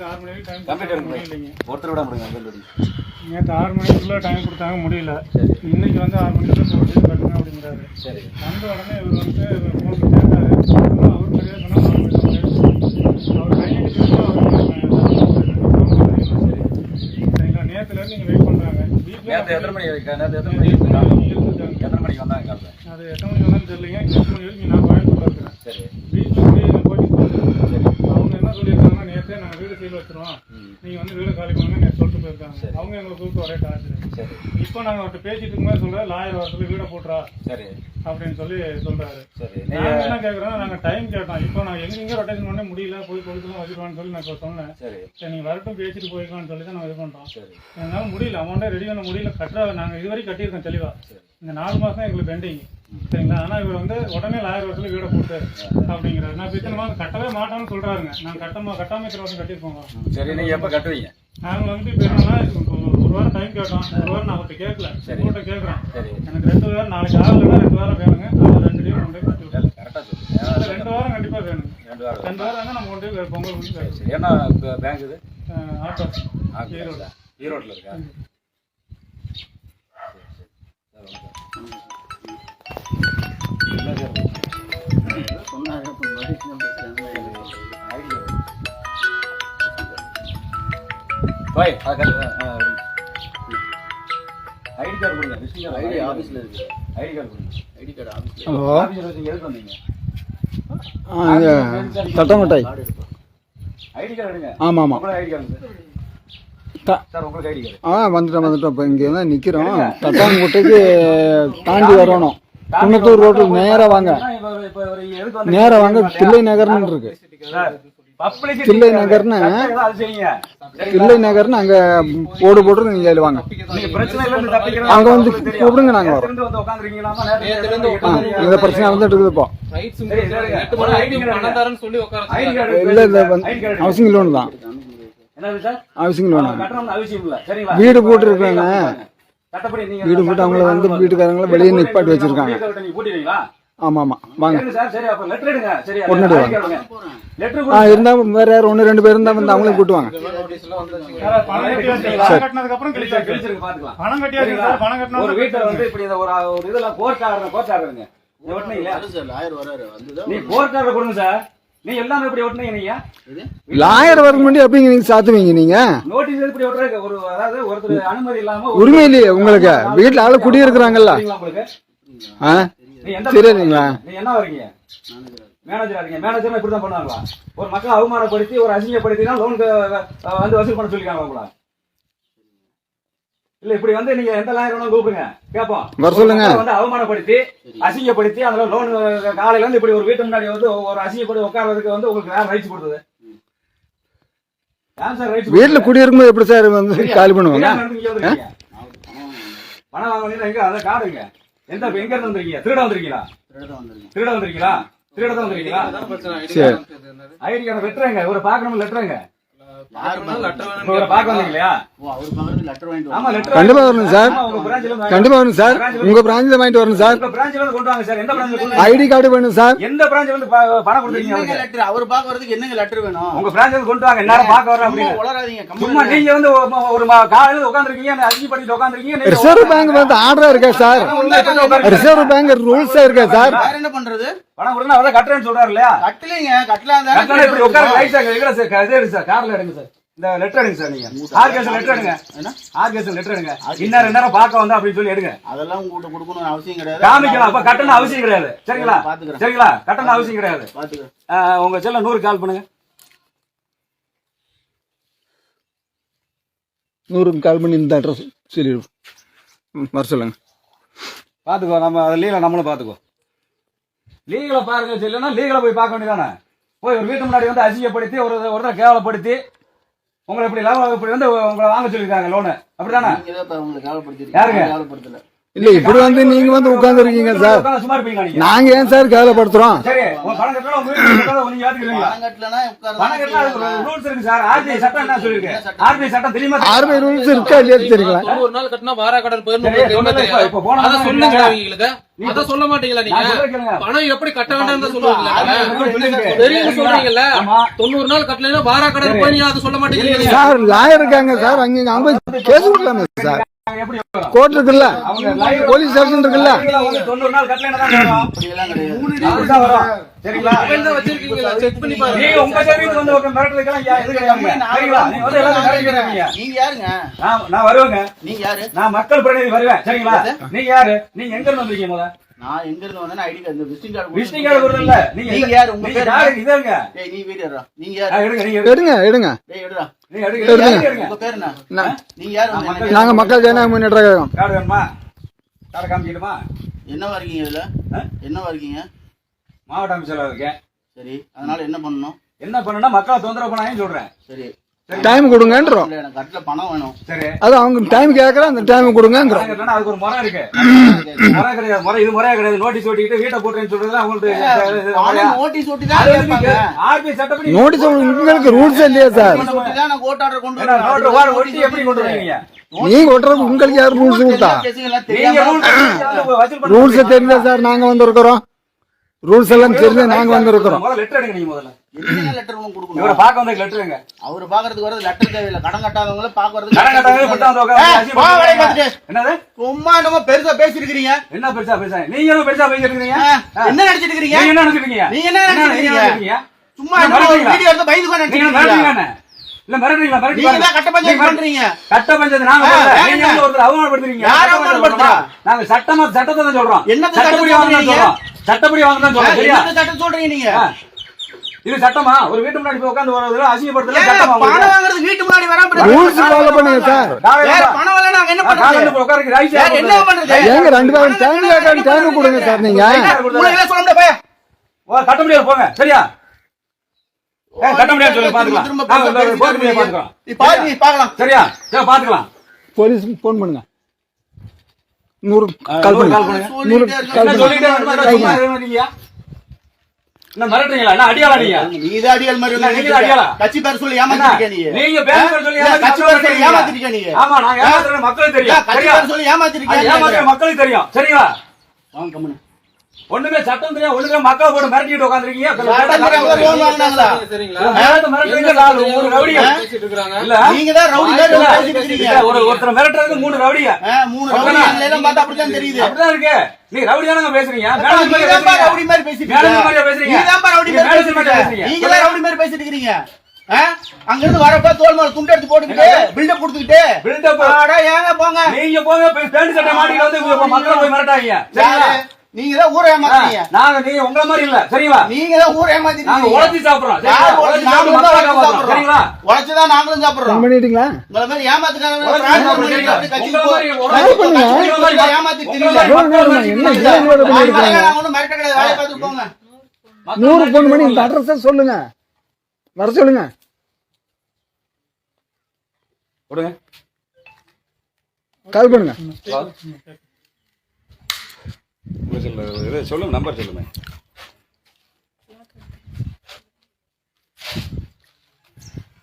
நேற்று ஆறு மணி time computer முடியலைங்க. ஒருத்தர் விட முடியுங்க சொல்லி நேற்று ஆறு மணிக்குள்ள டைம் கொடுத்தாங்க முடியல. இன்னைக்கு வந்து ஆறு மணிக்குள்ள போட்டு கட்டுங்க அப்படிங்கிறாரு. சரி. வந்த உடனே இவர் வந்து ஃபோன் கேட்டாரு. அவர் சரியா சொன்னா நாலு மணிக்கு வந்து அவர் அவர் சரிங்களா? நீங்க வெயிட் பண்றாங்க. நேற்று எத்தனை மணி நேற்று எத்தனை மணி எத்தனை மணிக்கு வந்தாங்க அது எத்தனை மணி வந்தாலும் தெரியலைங்க. எட்டு மணி வரைக்கும் நான் கோயம்புத்தூர்ல இருக்கிறேன் சரி வீட்டில் போய் நான் போயிட்டு சரி அவங்க என்ன சொல்லியிருக்காங்கன்னா நேற்றே நாங்கள் வீடு சீல் வச்சிருவோம் ம் நீங்க வந்து வீடு காலி பண்ணுங்க நேற்று சொல்லிட்டு போயிருக்காங்க சரி. அவங்க எங்களை கூப்பிட்டு ஒரே டார்ச்சர் சரி இப்போ நாங்கள் அவர்கிட்ட பேசிட்டு இருக்கும்போது சொல்ற லாயர் வர சொல்லி வீடை போட்டுறா. சரி. அப்படின்னு சொல்லி சொல்றாரு. சரி நாங்க நீங்கள் என்ன கேட்குறோம் நாங்கள் டைம் கேட்டோம். இப்போ நான் எங்க எங்க ரொட்டேஷன் பண்ண முடியல போய் கொடுக்கலாம் வச்சுருவான்னு சொல்லி நான் இப்போ சொன்னேன். சரி. சரி நீங்கள் வரட்டும் பேசிட்டு போய்க்கலாம்னு சொல்லி தான் நான் இது பண்ணுறோம் சரி. என்னால முடியல அமௌண்ட்டே ரெடி பண்ண முடியல கட்டுற நாங்கள் இதுவரைக்கும் கட்டியிருக்கோம் தெளிவா. சரி. இந்த நாலு மாதம் எங்களுக்கு பெண்டிங் சரிங்களா? ஆனால் இவர் வந்து உடனே லாயர் வர சொல்லி வீடை போட்டு அப்படிங்கிறாரு. நான் இப்போ இத்தனை மாதம் கட்டவே மாட்டோம்னு சொல்றாருங்க. நான் கட்டமா கட்டாம இத்தனை வருஷம் கட்டியிருப்போங்க சரி நீங்கள் எப்போ கட்டுவீங்க? நாங்கள் வந்து இப்போ என்னன்னா இப்போ ஒரு வாரம் டைம் கேட்டோம். ஒரு வாரம் நான் அவர்கிட்ட கேட்கல. சரி. உங்கள்கிட்ட கேட்குறேன் சரி எனக்கு ரெண்டு வாரம் நாளைக்கு ஆகலைன்னா ரெண்டு வாரம் வேணுங்க. அது ரெண்டு டே கொண்டு போய் ரெண்டு வாரம் கண்டிப்பாக வேணுங்க. ரெண்டு வாரம் ரெண்டு வாரம் நம்ம கொண்டு போய் பொங்கல் முடிச்சு சரி சரி. என்ன பேங்க் இது? ஆட்டோ ஈரோடு. ஈரோட்டில் இருக்கா? பாய் ஐடி கார்டு கொடுங்க ஐடி ஆஃபீஸில் இருக்கு. ஐடி கார்டு கொடுங்க. ஐடி கார்டு ஆஃபீஸில் ஆஃபீஸில் வச்சு எதுக்கு வந்தீங்க தட்டமிட்டாய் ஐடி கார்டு எடுங்க. ஆமாம். ஆமாம் ஐடி கார்டு சார் த- சார் உங்களுக்கு ஐடி கார்டு. ஆ வந்துட்டோம் வந்துட்டோம். இப்போ இங்கே தான் நிற்கிறோம் தட்டாங்குட்டைக்கு தாண்டி வரணும். குன்னத்தூர் ரோட்டில் நேராக வாங்க. நேராக வாங்க. தில்லை நகர்னு இருக்கு. தில்லை நகர்னு தில்லை நகர்னு அங்கே போர்டு போட்டு நீங்க பிரச்சனை இல்ல இருந்து தப்பிக்கிறது அங்க வந்து. கூப்பிடுங்க, நாங்க வரோம். இந்த பிரச்சனை வந்துட்டு இருக்குது இப்போ இல்லை இல்லை ஹவுசிங் லோன் தான். ஹவுசிங் லோன் வீடு. சட்டப்படி நீங்க வீடு போட்டு அவங்கள வந்து வீட்டுக்காரங்கள வெளியே நிப்பாட்டி வச்சிருக்காங்க. நீங்க ஆமாம் ஆமாம் வாங்க ஆ இருந்தால் வேறு யார் ஒன்று ரெண்டு பேர் இருந்தால் வந்து அவங்களையும் கூட்டுவாங்க பணம் கட்டியாச்சு. பணம் கட்டினதுக்கு அப்புறம் கிழிச்சாச்சு கிழிச்சிருக்கு பாத்துக்கலாம். பணம் கட்டியாச்சு சார் பணம் கட்டினா ஒரு வீட்டுல வந்து இப்படி இந்த ஒரு ஒரு இதெல்லாம் கோர்ட் ஆர்டர் கோர்ட் ஆர்டருங்க நீ ஒட்டினீங்களா நீ கோர்ட் ஆர்டர் கொடுங்க சார். நீ எல்லாமே இப்படி ஒட்டினீங்க நீங்க? லாயர் வரக்கு முன்னாடி எப்படிங்க நீங்கள் சாத்துவீங்க நீங்கள் நோட்டீஸ் இப்படி ஒட்டுறதுக்கு ஒரு அதாவது ஒருத்தர் அனுமதி இல்லாம ஒரு- உரிமை இல்லையே உங்களுக்கு. வீட்டில் ஆளு குடியிருக்கிறாங்கல்ல. நீ என்ன வரீங்க மேனேஜரா இருக்கீங்க. மேனேஜர் இப்படி தான் பண்ணுவாங்களா? ஒரு மக்கள் அவமானப்படுத்தி ஒரு அசிங்கப்படுத்தினா லோனுக்கு வந்து வசூல் பண்ண சொல்லிருக்காங்க உங்களா? இல்ல இப்படி வந்து நீங்க எந்த லாயர் வேணாலும் கூப்பிடுங்க. கேப்போம் வர சொல்லுங்க. வந்து அவமானப்படுத்தி அசிங்கப்படுத்தி அதுல லோன் காலையில இருந்து இப்படி ஒரு வீட்டு முன்னாடி வந்து ஒரு அசிங்கப்படி உட்கார்றதுக்கு வந்து உங்களுக்கு யார் ரைட்ஸ் கொடுத்தது. வீட்டில் குடியிருக்கும்போது எப்படி சார் வந்து காலி பண்ணுவாங்க? பணம் வாங்க எங்க? அந்த கார்டு எங்க? எந்த எங்க இருந்து வந்திருக்கீங்க? திருட வந்திருக்கீங்களா? திருட வந்திருக்கீங்களா? திருட தான் வந்திருக்கீங்களா? ஐடி கார்டு லெட்டருங்க இவரை பார்க்கணும் லெட்டருங்க கண்டிப்பா வரணும் சார். கண்டிப்பா வரணும் சார். உங்க பிராஞ்சில் வாங்கிட்டு வரணும் சார். ஐடி கார்டு வேணும் சார். எந்த பிரான்ச்ல இருந்து பணம் கொடுத்துருக்கீங்க? லெட்டர் அவர் பார்க்க வரதுக்கு என்னங்க லெட்டர் வேணும்? உங்க இருந்து கொண்டு வாங்க. எல்லாரும் பார்க்க வர அப்படின்னு சும்மா நீங்க வந்து ஒரு- காலையில உட்காந்துருக்கீங்க அஞ்சு பண்ணிட்டு உட்காந்துருக்கீங்க ரிசர்வ் பேங்க் வந்து ஆர்டரா இருக்கா சார்? ரிசர்வ் பேங்க் ரூல்ஸா இருக்கா சார்? என்ன பண்றது? பணம் கொடுங்க அவரை கட்டுறேன்னு சொல்றாரு இல்லையா? கட்டலைங்க கட்டலாம் இப்படி உட்கார சார்? இது எடுங்க சார்? கார்ல எடுங்க சார் இந்த லெட்டர் எடுங்க சார் நீங்க. ஆர்கேசன் லெட்டர் எடுங்க. என்ன? ஆர்கேசன் லெட்டர் எடுங்க. இன்னும் ரெண்டு நேரம் பார்க்க வந்தா அப்படின்னு சொல்லி எடுங்க. அதெல்லாம் உங்ககிட்ட கொடுக்கணும் அவசியம் கிடையாது. காமிக்கலாம். அப்ப கட்டணம் அவசியம் கிடையாது. சரிங்களா. சரிங்களா? கட்டணம் அவசியம் கிடையாது. உங்க செல்ல நூறு கால் பண்ணுங்க. நூறுக்கு கால் பண்ணி இந்த அட்ரஸ் ம், வர சொல்லுங்க. பாத்துக்கோ நம்ம லீகல நம்மளும் பாத்துக்கோ. லீகலை பாருங்க சொல்லனா லீகலை போய் பார்க்க வேண்டியதானே போய் ஒரு வீட்டு முன்னாடி வந்து அசிங்கப்படுத்தி ஒரு ஒருத்தர் கேவலப்படுத்தி உங்களை இப்படி லாபம் இப்படி வந்து உங்களை வாங்க சொல்லியிருக்காங்க லோனு அப்படிதானே. யாருங்க? இல்ல இப்படி வந்து நீங்க வந்து உட்கார்ந்து இருக்கீங்க சார். உட்கார்ந்து சும்மா இருப்பீங்களா நீங்க. நாங்க ஏன் சார் கேவலப்படுத்துறோம்? ஆர்பிஐ சட்டம் என்ன சொல்லிருக்கு ஆர்பிஐ சட்டம் தெரியுமா? ஆர்பிஐ ரூல்ஸ் இருக்கா இல்லையா தெரியல தொண்ணூறு நாள் கட்டினா வார கடன் சொல்லுங்க அதை சொல்ல மாட்டீங்களா நீங்க. பணம் எப்படி கட்ட சொல்லுவீங்களா சொல்லிருக்கு. தெரியும் சொல்றீங்கல்ல ஆமா. தொண்ணூறு நாள் கட்டலைன்னா வார கடன் போய் நீங்க அதை சொல்ல மாட்டீங்களா சார் லாயர் இருக்காங்க சார். அங்க அவங்க கேஸ் கொடுக்கலாமே சார்? கோர்ட் இருக்குல்ல? போலீஸ் ஸ்டேஷன் இருக்குல்ல? நான் வருவேங்க. நீங்க யாரு? நான் மக்கள் பிரதிநிதி வருவேன். சரிங்களா? நீங்க யாரு? நீங்க எங்க இருந்து வந்திருக்கீங்க முத நான் எங்க இருந்து வந்தேன்னா ID card visiting card Vishnu card இல்ல நீங்க நீங்க யாரு? உங்க பேரு யாரு? இதங்க டேய் நீ வீடு எடுறா. நீங்க யாரு? எடுங்க எடுங்க. எடுங்க. எடுடா நீங்க எடுங்க. எடுங்க. எடுங்க உங்க பேரு என்ன? நா- நீங்க யாரு வந்து எனக்கு நாங்க மக்கள் ஜனநாயக முன்னேற்ற கழகம். கார்டு வேணுமா? கார்டு காமிக்கட்டுமா? என்னவா இருக்கீங்க இதுல? என்னவா இருக்கீங்க மாவட்ட அமைச்சர் இருக்கேன். சரி. அதனால என்ன பண்ணணும்? என்ன பண்ணணும்னா மக்களை தொந்தரவு பண்ணாங்கன்னு சொல்றேன். சரி. டைம் கொடுங்கன்றோம். இல்ல, எனக்கு கட்டில பணம் வேணும். சரி. அது அவங்க டைம் கேட்கற அந்த டைம் கொடுங்கன்றோம் அதுக்கு ஒரு முறை இருக்கு. முறை கிடையாது முறை இது முறையா கிடையாது. நோட்டீஸ் ஓட்டிக்கிட்டு வீட்டை போட்டுறேன்னு சொல்றது அவங்களுக்கு நோட்டீஸ் ஒட்டி தான் ஆர்பி சட்டப்படி நோட்டீஸ் உங்களுக்கு ரூல்ஸ் இல்லையா சார்? கோர்ட் ஆர்டர் கொண்டு வரேன் ஒட்டி எப்படி கொண்டு வருவீங்க? நீங்க ஒட்டுறது உங்களுக்கு யார் ரூல்ஸ் கொடுத்தா? ரூல்ஸ் தெரிஞ்சா சார் நாங்க வந்திருக்கிறோம். ரூல்ஸ் எல்லாம் தெரிஞ்சு நாங்க வந்திருக்கிறோம். லெட்டர் எடுங்க நீங்க முதல்ல. லெட்டர் இவரை கொடுக்கணும்? பார்க்க வந்து லெட்டருங்க அவரு பாக்குறதுக்கு வரது லெட்டர் தேவையில்லை. கடன் கட்டாதவங்கள பாக்க வரது கடன் கட்டாதவங்க. என்னது? சும்மா என்னமோ பெருசா பேசிருக்கிறீங்க என்ன பெருசா பெருசா நீங்களும் பெருசா பேசிட்டு இருக்கீங்க என்ன நினைச்சிட்டு இருக்கீங்க? என்ன நினைச்சிருக்கீங்க நீங்க என்ன நினைச்சிட்டு இருக்கீங்க? சும்மா? வீடியோ எடுத்து இருக்கீங்க. என்ன? இல்ல மிரட்டுறீங்களா மிரட்டி நீங்க பாருங்க. தான் கட்ட பஞ்சாயத்து பண்றீங்க. கட்ட பஞ்சத்து நாங்க நீங்க என்ன? ஒருத்தர் அவமானப்படுத்துறீங்க. யார் அவமானப்படுத்துறா? நாங்க சட்டமா சட்டத்தை தான் சொல்றோம். என்னத்த சட்டப்படி வாங்க தான்? சொல்றோம். சட்டப்படி வாங்க தான் சொல்றோம். என்னத்த சட்டம் சொல்றீங்க நீங்க. இது சட்டமா? ஒரு வீட்டு முன்னாடி போய் உட்கார்ந்து வரதுல அசிங்கப்படுத்தல சட்டமா பணம்? வாங்குறது வீட்டு முன்னாடி வராம ரூல்ஸ் ஃபாலோ பண்ணுங்க சார். பணம் வரல நாங்க என்ன பண்றது? ரைஸ் ஏன் என்ன பண்றது? ஏங்க ரெண்டு பேரும் டைம் கேட்க டைம் கொடுங்க சார் நீங்க. உங்களுக்கு எல்லாம் சொல்ல முடியாது. போய். ஓ, கட்ட முடியாது போங்க. சரியா? ஏ, கட்ட முடியாது சொல்லு பாத்துக்கலாம். நாங்க பாத்துக்கலாம். நீ பாரு, நீ பார்க்கலாம் சரியா? சரி பாத்துக்கலாம். போலீஸ் போன் பண்ணுங்க. நூறு கால் நூறு பண்ணுங்க கால். நூறு பண்ணுங்க. சொல்லிட்டே? என்ன மிரட்டுறீங்களா? என்ன அடியாளா நீங்க? மாதிரி நீங்க அடியாளா? இருக்க. கட்சி பேர் சொல்லி? ஏமாத்திருக்க நீ நீங்க? பேர் பேர் சொல்லி கட்சி பேர் சொல்லி ஏமாத்திருக்க நீ ஆமா நான் ஏமாத்துறேன் மக்களுக்கு தெரியும். கட்சி சரியா? பேர் சொல்லி ஏமாத்திருக்க ஏமாத்துற மக்களுக்கு தெரியும். சரிங்களா? வாங்க. ஒண்ணுமே சட்டம் தெரியும் ஒண்ணுமே மக்களை போட்டு மிரட்டிட்டு உட்காந்துருக்கீங்க சட்டம் தெரியாம loan வாங்குனாங்களா? சரிங்களா மிரட்டுறீங்க நாலு மூணு ரவுடியா பேசிட்டு இருக்காங்க இல்ல நீங்க தான் ரவுடி மாதிரி இல்ல, பேசிட்டு இருக்கீங்க. இல்ல, ஒரு ஒருத்தர் மிரட்டுறதுக்கு மூணு ரவுடியா மூணு அப்படித்தான் தெரியுது அப்படிதான் இருக்கு நீ. ரவுடி இருக்க. பேசுறீங்க? ரவுடி மாதிரி பேசுறீங்க. நீங்க தான் ரவுடி மாதிரி பேசிட்டு இருக்கீங்க? அங்க இருந்து வரப்ப தோல் மேல துண்டு எடுத்து போட்டுக்கிட்டு? பில்டப் கொடுத்துக்கிட்டு Build-up. அட, ஏங்க போங்க நீங்க போங்க போய் பேண்ட் சட்டை மாட்டிட்டு வந்து மக்களை போய் மிரட்டாங்க? நீங்க தான் ஊரை ஏமாத்தீங்க நாங்க நீங்க உங்கள மாதிரி இல்ல. சரிங்களா? நீங்க தான் ஊரை நாங்க ஏமாத்திருக்கீங்க உழைச்சி சாப்பிடுறோம். சரிங்களா? உழைச்சு தான் நாங்களும் சாப்பிடுறோம். பண்ணிட்டீங்களா உங்களை மாதிரி நாங்க போங்க. மக்கள் நூறு ஃபோன் பண்ணி மிரட்டி இந்த அட்ரஸ் சொல்லுங்க. வர சொல்லுங்க. கால் பண்ணுங்க. இது சொல்லுங்க நம்பர் சொல்லுங்க.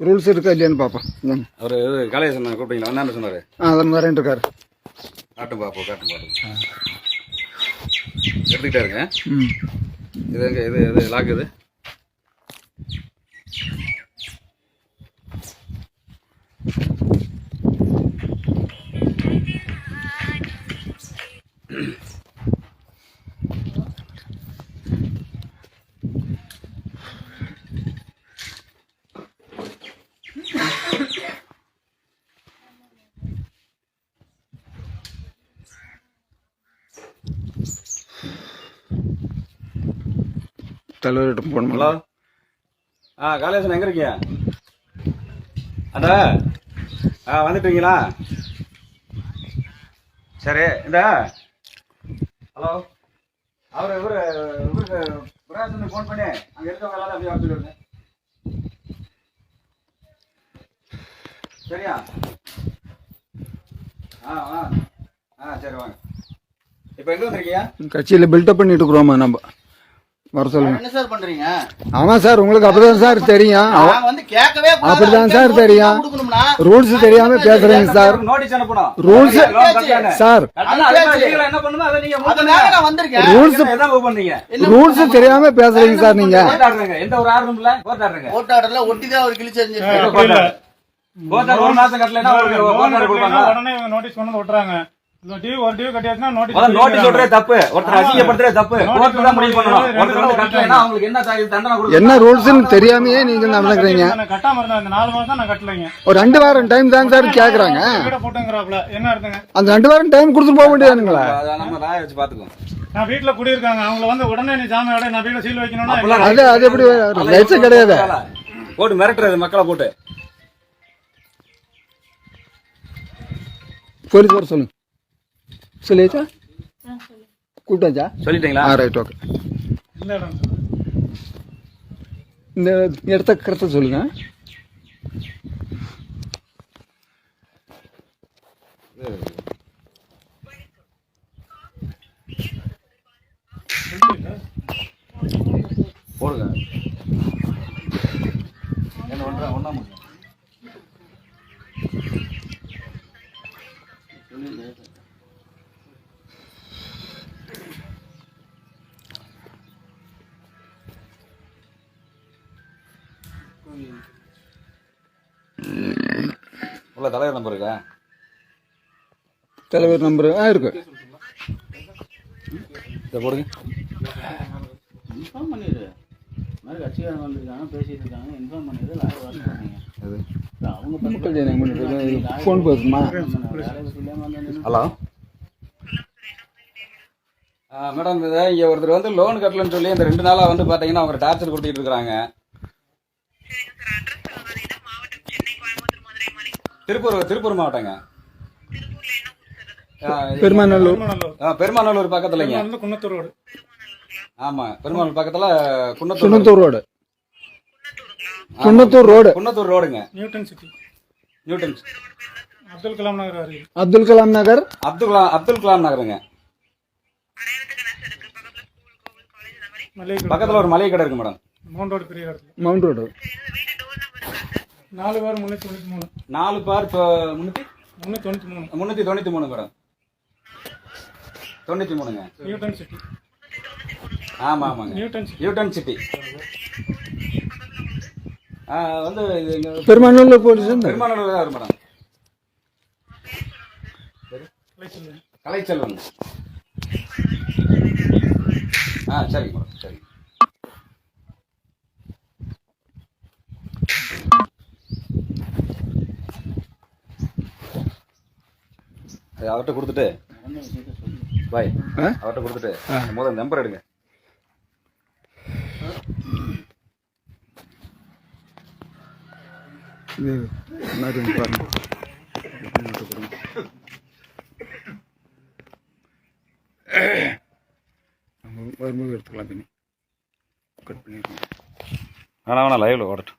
ரூல்ஸ் இருக்கா இல்லையான்னு பார்ப்போம். அவரு இது கலையசன் கூப்பிட்டீங்களா? என்ன சொன்னாரு? ஆ அதன் வரேன் இருக்காரு. காட்டும் பாப்போம் காட்டும் பாப்போம் எடுத்துக்கிட்டே இருங்க ம். இது எங்க இது இது லாக் இது? தலைவர்கிட்ட ஃபோன் ஹலோ? ஆ காலேசன் எங்க இருக்கீங்க அட ஆ வந்துட்டீங்களா? சரி இந்த ஹலோ? அவர் இவரு இவருக்கு பிரகாசனுக்கு ஃபோன் பண்ணி அங்கே இருக்கவங்க எல்லாரும் அப்படியே வர சொல்லிடுங்க. சரியா? ஆ ஆ ஆ சரி வாங்க. இப்ப எங்க வந்திருக்கீங்க கட்சியில பில்டப் பண்ணிட்டு இருக்கிறோமா நம்ம. வர சொல்லுங்க. என்ன சார் பண்றீங்க? ஆமா சார் உங்களுக்கு அப்படிதான் சார் தெரியும். நான் வந்து கேட்கவே கூடாது. அப்படிதான் சார் தெரியும். ரூல்ஸ் தெரியாம பேசுறீங்க சார். நோட்டீஸ் அனுப்பணும். ரூல்ஸ். சார். ரூல்ஸ் தெரியாம பேசுறீங்க சார் நீங்க. எந்த ஒரு ஆர்டரும் இல்ல. கோர்ட் ஆடுறீங்க ஓட்டு ஆர்டர்ல ஒட்டிதான் அவர் கிழிச்சு ஒரு மாசம் கட்டலைன்னா உடனே நோட்டீஸ் கொண்டு வந்து விட்டுறாங்க என்ன ரூல்ஸ்னு தெரியாமயே நீங்க நடந்துக்கிறீங்க நான் கட்டாம இருந்தேன். இந்த நாலு மாசம் தான் நான் கட்டலைங்க. ஒரு ரெண்டு வாரம் டைம் தான் சார் கேக்குறாங்க. வீட போட்டுங்கிறாப்ல என்ன அர்த்தங்க? அந்த ரெண்டு வாரம் டைம் கொடுத்துட்டு போக வேண்டியதானுங்களா அதை நம்ம ராய வச்சு பாத்துக்குவோம் நான் வீட்டுல குடியிருக்காங்க. அவங்கள வந்து உடனே நீ ஜாமீன் நான் வீட சீல் வைக்கணும்னா அது அது எப்படி ரைட்ஸே கிடையாது. போட்டு மிரட்டுறது மக்களை போட்டு. போலீஸ் வர சொல்லுங்க. சொல்லியாச்சா? கூப்பிட்டாச்சா? சொல்லிட்டீங்களா? ஆ ரைட் ஓகே இந்த இடத்த கரெக்டாக சொல்லுங்க. போடுங்க. உள்ள தலைவர் நம்பர் இருக்கா? தலைவர் நம்பர் ஆ இருக்கு. இதை போடுங்க. இன்ஃபார்ம் பண்ணிடு. மாதிரி கட்சிக்காரங்க வந்திருக்காங்க பேசிட்டு இருக்காங்க இன்ஃபார்ம் பண்ணிடு லாரி வாஷ் பண்ணீங்க. அவங்க மக்கள் ஜனங்க பண்ணிட்டு ஃபோன் பேசுமா? ஹலோ மேடம் இதை இங்கே ஒருத்தர் வந்து லோன் கட்டலன்னு சொல்லி இந்த ரெண்டு நாளாக வந்து பார்த்தீங்கன்னா அவங்க டார்ச்சர் கொடுத்துட்டு இருக்காங்க திருப்பூர் திருப்பூர் மாவட்டங்க. பெருமாநல்லூர். பெருமாநல்லூர் பக்கத்துலங்க. குன்னத்தூர் ரோடு. ஆமா பெருமாநல்லூர் பக்கத்துல குன்னத்தூர் ரோடு. குன்னத்தூர் ரோடு. குன்னத்தூர் ரோடுங்க. Newton City. Newton Abdul Kalam Nagar Abdul Kalam Nagar. Abdul Kalam Abdul Kalam நகருங்க. பக்கத்துல ஒரு மளிகை கடை இருக்கு மேடம். மவுண்ட் ரோடு பெரிய இடத்துல. மவுண்ட் ரோடு நாலு பேர் முன்னூத்தி தொண்ணூத்தி மூணு. நாலு பார் இப்போ முன்னூத்தி? முன்னூத்தி தொண்ணூத்தி மூணு. முன்னூத்தி தொண்ணூத்தி மூணு மேடம் தொண்ணூத்தி மூணுங்க. நியூட்டன் சிட்டி ஆமா ஆமாங்க. நியூட்டன் சிட்டி யூட்டன் சிட்டி ஆ, வந்து பெருமாநல்லூர் போலீஸ் இந்த பெருமாநல்லூர் தான் மேடம். கலைச்செல்வன். ஆ சரிங்க மேடம் சரி அவர்கிட்ட கொடுத்துட்டு. பாய்? அவர்கிட்ட கொடுத்துட்டு. முதல்ல நம்பர் எடுங்க. வரும்போது எடுத்துக்கலாம் தண்ணி கட் பண்ணிருக்கோம் வேணா வேணா லைவ்ல ஓடட்டும்.